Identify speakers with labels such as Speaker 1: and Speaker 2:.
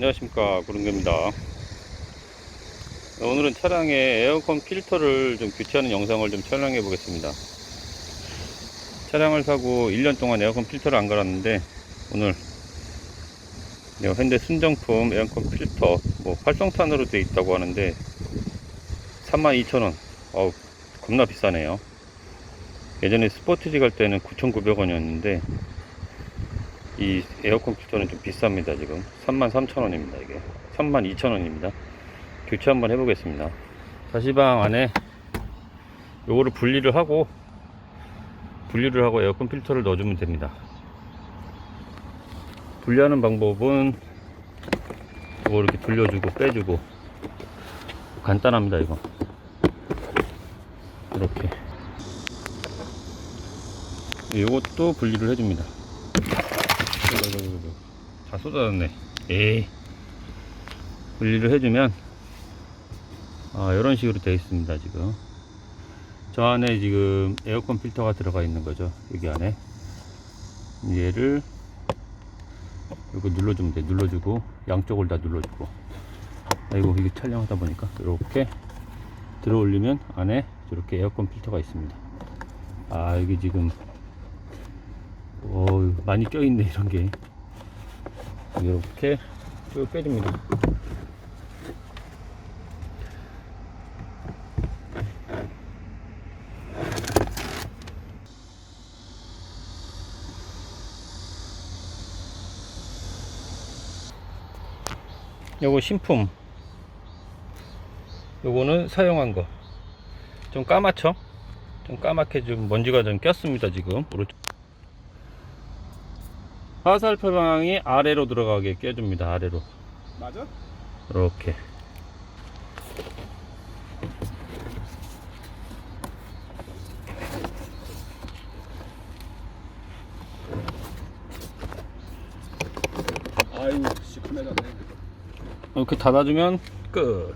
Speaker 1: 안녕하십니까. 구름개입니다. 오늘은 차량에 에어컨 필터를 좀 교체하는 영상을 좀 촬영해 보겠습니다. 차량을 사고 1년 동안 에어컨 필터를 안 갈았는데 오늘 이 현대 순정품 에어컨 필터 뭐 활성탄으로 되어 있다고 하는데 32,000원. 어우 겁나 비싸네요. 예전에 스포티지 갈 때는 9,900원이었는데 이 에어컨 필터는 좀 비쌉니다 지금. 33,000원입니다 이게. 32,000원입니다. 교체 한번 해보겠습니다. 다시방 안에 요거를 분리를 하고 분리를 하고 에어컨 필터를 넣어주면 됩니다. 분리하는 방법은 요거 이렇게 돌려주고 빼주고. 간단합니다 이거. 이렇게. 요것도 분리를 해줍니다 다 쏟아졌네. 에이. 분리를 해주면, 아, 이런 식으로 되어 있습니다, 지금. 저 안에 지금 에어컨 필터가 들어가 있는 거죠. 여기 안에. 얘를, 이거 눌러주면 돼. 눌러주고, 양쪽을 다 눌러주고. 아이고, 이게 촬영하다 보니까, 이렇게 들어 올리면 안에 이렇게 에어컨 필터가 있습니다. 아, 이게 지금 오, 많이 껴있네, 이런 게. 이렇게 쭉 빼줍니다. 요거 신품. 요거는 사용한 거. 좀 까맣죠? 좀 까맣게 좀 먼지가 좀 꼈습니다, 지금. 화살 표 방향이 아래로 들어가게 껴줍니다. 아래로.
Speaker 2: 맞아?
Speaker 1: 이렇게.
Speaker 2: 아유 시커매졌네
Speaker 1: 이렇게 닫아주면 끝.